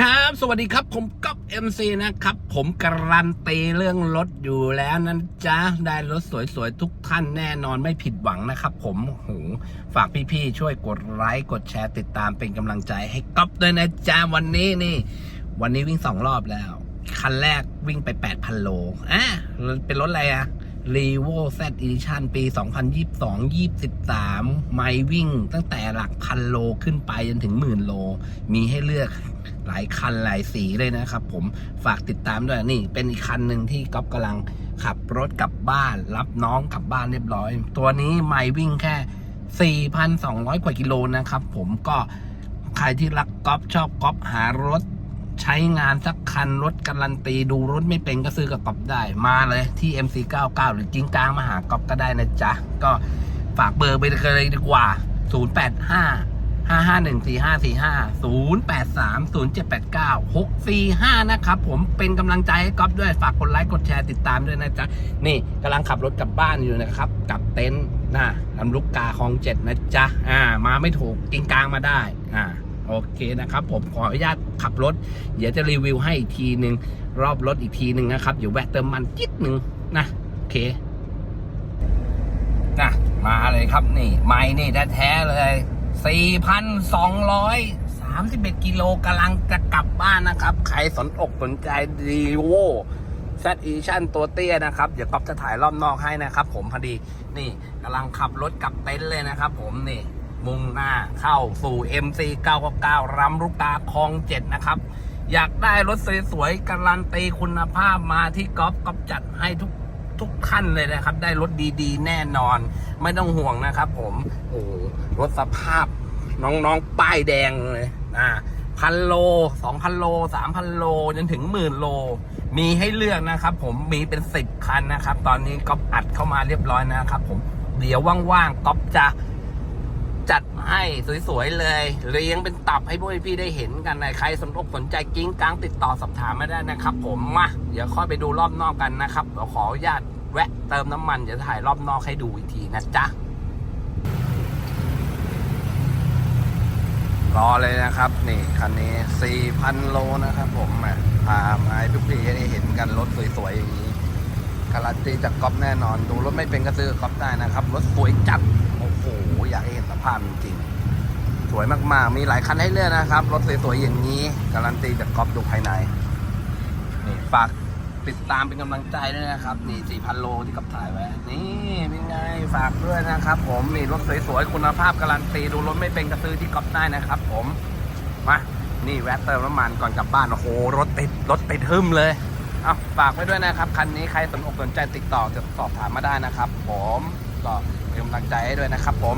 ครับ สวัสดีครับ ผมก๊อฟ MC นะครับ ผมการันตีเรื่องรถอยู่แล้วนะจ๊ะได้รถสวยๆ ทุกท่านแน่นอนไม่ผิดหวังนะครับผมโอ้โหฝากพี่ๆ ช่วยกดไลค์ กดแชร์ติดตามเป็นกำลังใจให้ก๊อฟด้วยนะจ๊ะวันนี้นี่ วันนี้วิ่งสองรอบแล้ว คันแรกวิ่งไป 8,000 โลอะเป็นรถอะไรอะ r e v o Z Edition ปี 2022-23 ไม่วิ่งตั้งแต่หลักพันโลขึ้นไปจนถึงหมื่นโล มีให้เลือก หลายคันหลายสีเลยนะครับผมฝากติดตามด้วยนี่ เป็นอีกคันหนึ่งที่ก๊อฟกำลังขับรถกลับบ้าน รับน้องกลับบ้านเรียบร้อย ตัวนี้ไม่วิ่งแค่ 4,200 กว่ากิโลนะครับผมก็ใครที่รักก๊อฟชอบก๊อฟหารถใช้งานสักคันรถการันตีดูรถไม่เป็นก็ซื้อกับก๊อฟได้มาเลยที่ MC99 หรือจิ้งกลางมาหาก๊อฟก็ได้นะจ๊ะ ก็ฝากเบอร์ไปเลยดีกว่า 085 5514545 083 0789 645 นะครับ ผมเป็นกำลังใจให้ก๊อฟด้วย ฝากกดไลค์ กดแชร์ติดตามด้วยนะจ๊ะ นี่กำลังขับรถกลับบ้านอยู่นะครับ กับเต็นท์นะลำลูกกาคลองเจ็ดนะจ๊ะ อ่า มาไม่ถูกกิ้งกลางมาได้ อ่า โอเคนะครับผมขออนุญาตขับรถ เดี๋ยวจะรีวิวให้อีกทีหนึ่งรอบรถอีกทีหนึ่งนะครับเดี๋ยวแวะเติมมันจิ๊ดหนึ่งนะโอเคนะมาเลยครับนี่ ไม้นี่แท้ๆเลย 4,231 กิโลกำลังจะกลับบ้านนะครับ ใครสนอกสนใจดีโว Z Edition ตัวเตี้ยนะครับ เดี๋ยวก๊อฟจะถ่ายรอบนอกให้นะครับ ผมพอดีนี่กำลังขับรถกลับเต็นท์เลยนะครับ ผมนี่ มุ่งหน้าเข้าสู่ MC 999รำลูกกาคลองเจ็ดนะครับ อยากได้รถสวยๆการันตีคุณภาพมาที่ก๊อฟก๊อฟจัดให้ทุกั้นเลยนะครับ ได้รถดีๆ แน่นอน ไม่ต้องห่วงนะครับ ผมโอ้รถสภาพน้องๆ ป้ายแดงเลยอ่าพันโลสองพันโลสามพันโลจนถึงหมื่นโล มีให้เลือกนะครับ ผมมีเป็นสิบคันนะครับ ตอนนี้ก๊อฟอัดเข้ามาเรียบร้อยนะครับ ผมเดี๋ยวว่างๆก๊อฟจะจัดให้สวยๆเลยเรียงเป็นตับให้พวกพี่ได้เห็นกันนะใครสนอกสนใจกิ้งกลางติดต่อสอบถามมาได้นะครับ ผมมาเดี๋ยวค่อยไปดูรอบนอกกันนะครับเดี๋ยวขออนุญาต แวะเติมน้ำมันเดี๋ยวถ่ายรอบนอกให้ดูอีกทีนะจ๊ะ รอเลยนะครับ นี่คันนี้ 4,000 โลนะครับผมอะพามาให้พี่ๆได้เห็นกันรถสวยๆอย่างนี้การันตีจากก๊อฟแน่นอน ดูรถไม่เป็นก็ซื้อก๊อฟได้นะครับ รถสวยจัด โอ้โห อยากให้เห็นสภาพจริงๆสวยมากๆ มีหลายคันให้เลือกนะครับ รถสวยๆอย่างนี้ การันตีจากก๊อฟดูภายในนี่ฝาก ติดตามเป็นกำลังใจด้วยนะครับ นี่ 4,000 โลที่กับถ่ายไว้ นี่เป็นไง ฝากด้วยนะครับผมนี่รถสวยๆ คุณภาพการันตี ดูรถไม่เป็นกระซื้อที่ก๊อฟได้นะครับผม มา นี่แวะเติมน้ำมันก่อนกลับบ้าน โอ้โห รถติด รถติดหึมเลย เอาฝากไว้ด้วยนะครับ คันนี้ใครสนอกสนใจติดต่อจะสอบถามมาได้นะครับ ผมก็เป็นกำลังใจให้ด้วยนะครับ ผม